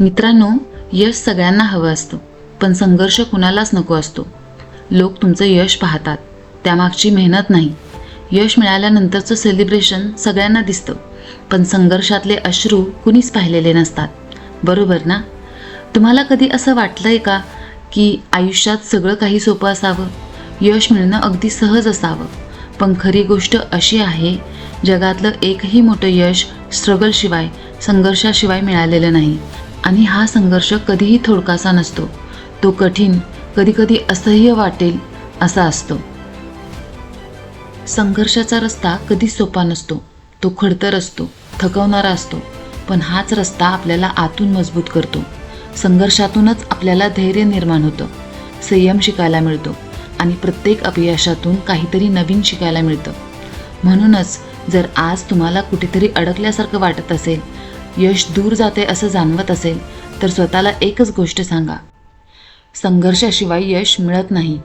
मित्रांनो यश सगळ्यांना हवं असतं पण संघर्ष कुणालाच नको असतो. लोक तुमचं यश पाहतात त्यामागची मेहनत नाही. यश मिळाल्यानंतरचं सेलिब्रेशन सगळ्यांना दिसतं पण संघर्षातले अश्रू कुणीच पाहिलेले नसतात. बरोबर ना? तुम्हाला कधी असं वाटलं आहे का की आयुष्यात सगळं काही सोपं असावं? यश मिळणं अगदी सहज असावं. पण खरी गोष्ट अशी आहे जगातलं एकही मोठं यश स्ट्रगलशिवाय संघर्षाशिवाय मिळालेलं नाही. आणि हा संघर्ष कधीही थोडकासा नसतो. तो कठीण कधीकधी असह्य वाटेल असा असतो. संघर्षाचा रस्ता कधी सोपा नसतो. तो खडतर असतो थकवणारा असतो पण हाच रस्ता आपल्याला आतून मजबूत करतो. संघर्षातूनच आपल्याला धैर्य निर्माण होतं. संयम शिकायला मिळतो आणि प्रत्येक अपयशातून काहीतरी नवीन शिकायला मिळतं. म्हणूनच जर आज तुम्हाला कुठेतरी अडकल्यासारखं वाटत असेल यश दूर जाते असं जाणवत असेल तर स्वतःला एकच गोष्ट सांगा. संघर्षाशिवाय यश मिळत नाही.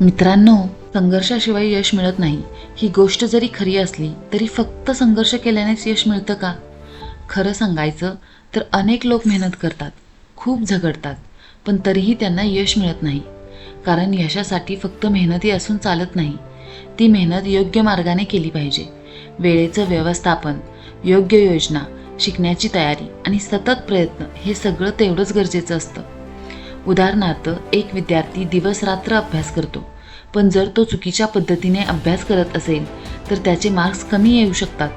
मित्रांनो संघर्षाशिवाय यश मिळत नाही. ही गोष्ट जरी खरी असली तरी फक्त संघर्ष केल्यानेच यश मिळतं का? खरं सांगायचं तर अनेक लोक मेहनत करतात खूप झगडतात पण तरीही त्यांना यश मिळत नाही. कारण यशासाठी फक्त मेहनती असून चालत नाही. ती मेहनत योग्य मार्गाने केली पाहिजे. वेळेचं व्यवस्थापन योग्य योजना शिकण्याची तयारी आणि सतत प्रयत्न हे सगळं तेवढंच गरजेचं असतं. उदाहरणार्थ एक विद्यार्थी दिवस रात्र अभ्यास करतो पण जर तो चुकीच्या पद्धतीने अभ्यास करत असेल तर त्याचे मार्क्स कमी येऊ शकतात.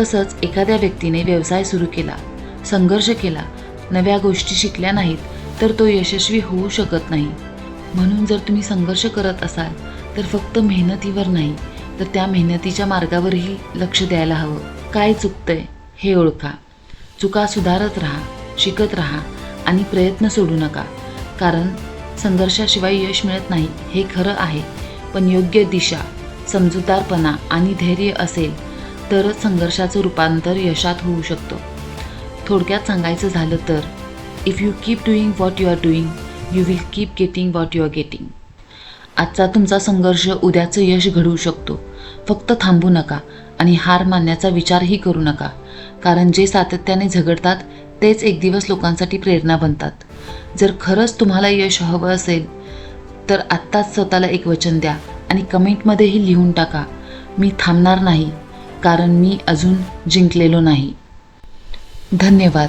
तसंच एखाद्या व्यक्तीने व्यवसाय सुरू केला संघर्ष केला नव्या गोष्टी शिकल्या नाहीत तर तो यशस्वी होऊ शकत नाही. म्हणून जर तुम्ही संघर्ष करत असाल तर फक्त मेहनतीवर नाही तर त्या मेहनतीच्या मार्गावरही लक्ष द्यायला हवं. काय चुकतंय? हे ओळखा. चुका सुधारत राहा शिकत राहा आणि प्रयत्न सोडू नका. कारण संघर्षाशिवाय यश मिळत नाही हे खरं आहे. पण योग्य दिशा समजूतदारपणा आणि धैर्य असेल तरच संघर्षाचं रूपांतर यशात होऊ शकतं. थोडक्यात सांगायचं झालं तर if you keep doing what you are doing you will keep getting what you are getting आजचा तुमचा संघर्ष उद्याचं यश घडवू शकतो. फक्त थांबू नका आणि हार मानण्याचा विचारही करू नका. कारण जे सातत्याने झगडतात तेच एक दिवस लोकांसाठी प्रेरणा बनतात. जर खरंच तुम्हाला यश हवं असेल तर आत्ताच स्वतःला एक वचन द्या आणि कमेंटमध्येही लिहून टाका मी थांबणार नाही कारण मी अजून जिंकलेलो नाही. धन्यवाद.